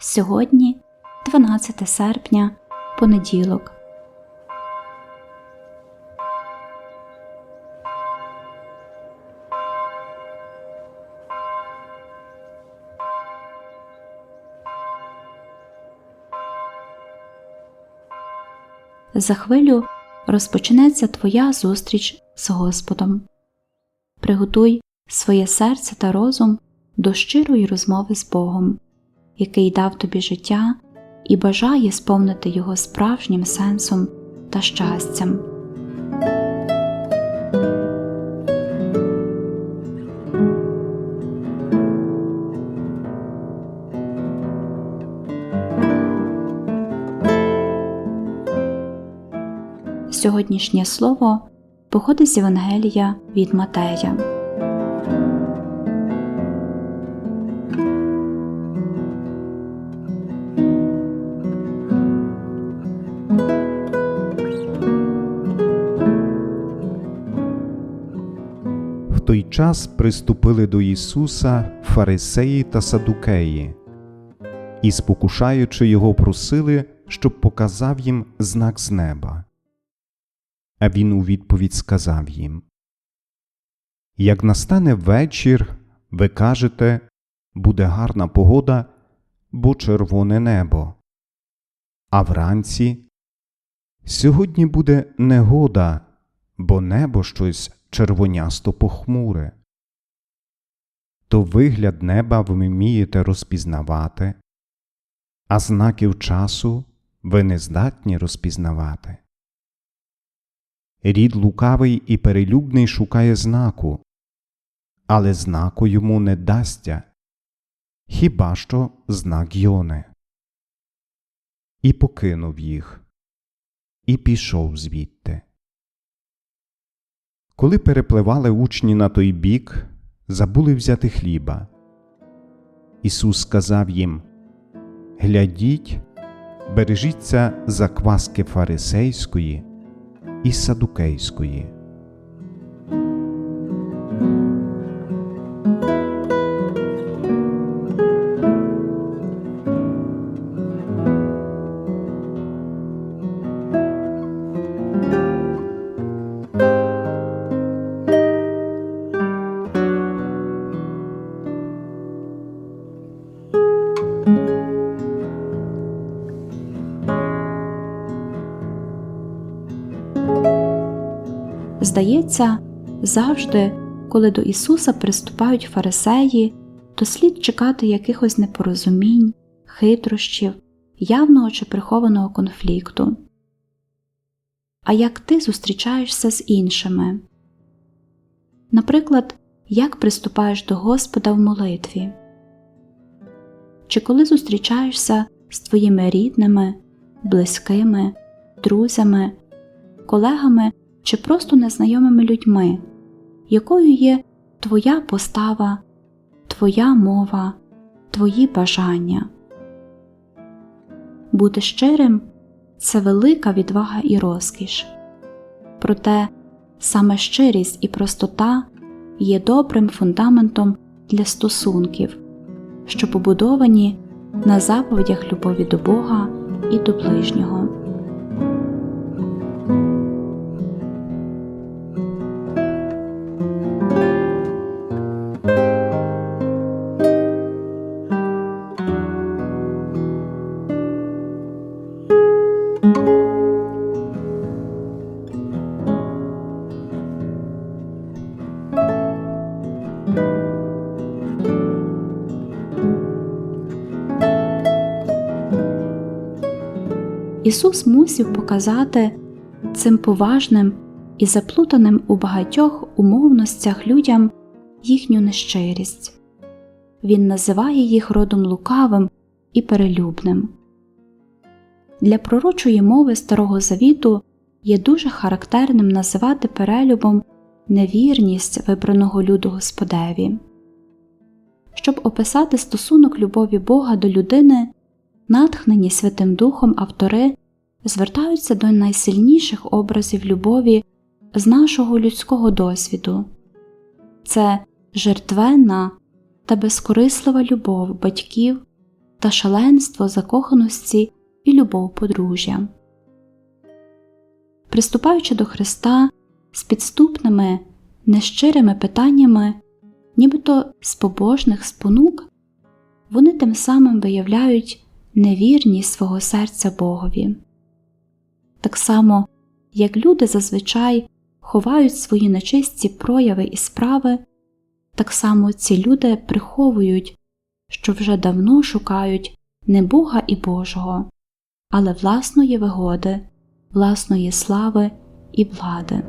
Сьогодні 12 серпня, понеділок. За хвилю розпочнеться твоя зустріч з Господом. Приготуй своє серце та розум до щирої розмови з Богом, який дав тобі життя і бажає сповнити його справжнім сенсом та щастям. Сьогоднішнє слово походить з Євангелія від Матея. Час приступили до Ісуса фарисеї та садукеї, і, спокушаючи його, просили, щоб показав їм знак з неба. А він у відповідь сказав їм Як настане вечір, ви кажете, буде гарна погода, бо червоне небо. А вранці сьогодні буде негода, бо небо щось червонясто похмуре. То вигляд неба ви вмієте розпізнавати, а знаків часу ви не здатні розпізнавати. Рід лукавий і перелюбний шукає знаку, але знаку йому не дасться, хіба що знак Йони. І покинув їх, і пішов звідти. Коли перепливали учні на той бік, забули взяти хліба. Ісус сказав їм Глядіть, бережіться закваски фарисейської і садукейської. Здається, завжди, коли до Ісуса приступають фарисеї, то слід чекати якихось непорозумінь, хитрощів, явного чи прихованого конфлікту. А як ти зустрічаєшся з іншими? Наприклад, як приступаєш до Господа в молитві? Чи коли зустрічаєшся з твоїми рідними, близькими, друзями, колегами чи просто незнайомими людьми, якою є твоя постава, твоя мова, твої бажання. Бути щирим це велика відвага і розкіш. Проте саме щирість і простота є добрим фундаментом для стосунків, що побудовані на заповідях любові до Бога і до ближнього. Ісус мусів показати цим поважним і заплутаним у багатьох умовностях людям їхню нещирість. Він називає їх родом лукавим і перелюбним. Для пророчої мови Старого Завіту є дуже характерним називати перелюбом невірність вибраного люду Господеві. Щоб описати стосунок любові Бога до людини, натхнені Святим Духом автори звертаються до найсильніших образів любові з нашого людського досвіду це жертвенна та безкорислива любов батьків та шаленство закоханості і любов подружжя. Приступаючи до Христа з підступними, нещирими питаннями, нібито з побожних спонук, вони тим самим виявляють невірність свого серця Богові. Так само, як люди зазвичай ховають свої нечисті прояви і справи, так само ці люди приховують, що вже давно шукають не Бога і Божого, але власної вигоди, власної слави і влади.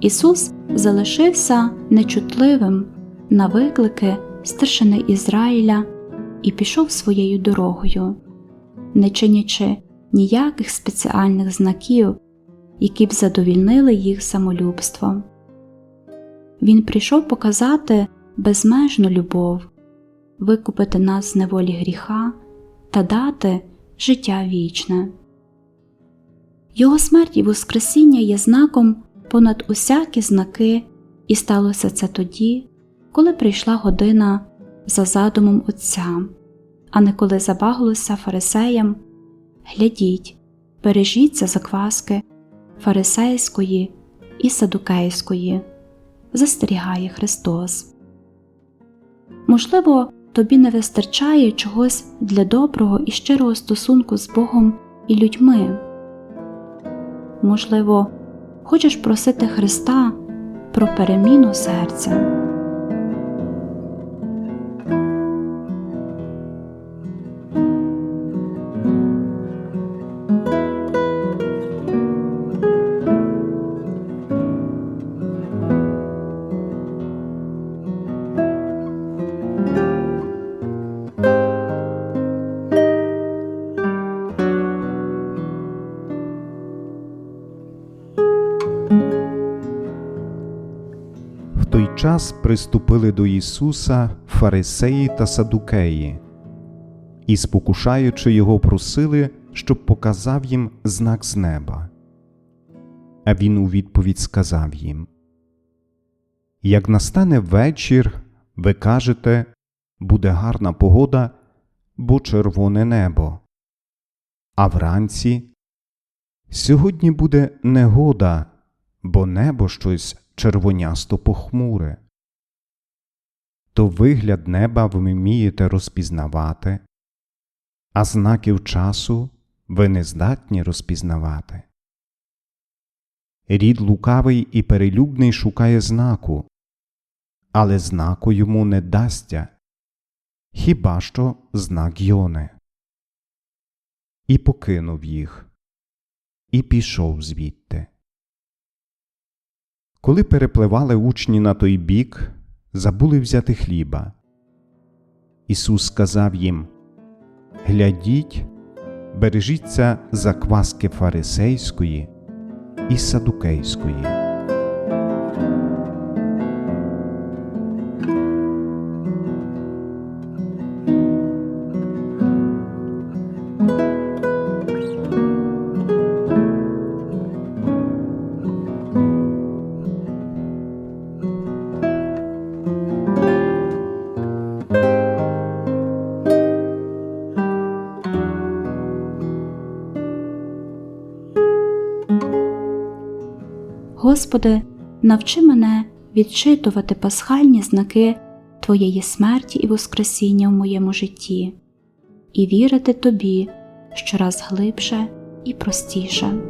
Ісус залишився нечутливим на виклики старшини Ізраїля і пішов своєю дорогою, не чинячи ніяких спеціальних знаків, які б задовільнили їх самолюбство. Він прийшов показати безмежну любов, викупити нас з неволі гріха та дати життя вічне. Його смерть і Воскресіння є знаком понад усякі знаки, і сталося це тоді, коли прийшла година за задумом Отця, а не коли забаглося фарисеям глядіть, бережіться закваски фарисейської і садукейської, застерігає Христос. Можливо, тобі не вистачає чогось для доброго і щирого стосунку з Богом і людьми. Можливо, хочеш просити Христа про переміну серця. Час приступили до Ісуса фарисеї та садукеї, і, спокушаючи його, просили, щоб показав їм знак з неба. А він у відповідь сказав їм: Як настане вечір, ви кажете, буде гарна погода, бо червоне небо. А вранці сьогодні буде негода, бо небо щось червонясто похмуре. То вигляд неба ви вмієте розпізнавати, а знаків часу ви не здатні розпізнавати. Рід лукавий і перелюбний шукає знаку, але знаку йому не дасться, хіба що знак Йони. І покинув їх, і пішов звідти. Коли перепливали учні на той бік, забули взяти хліба. Ісус сказав їм Глядіть, бережіться закваски фарисейської і садукейської. Господи, навчи мене відчитувати пасхальні знаки Твоєї смерті і Воскресіння в моєму житті і вірити Тобі щораз глибше і простіше.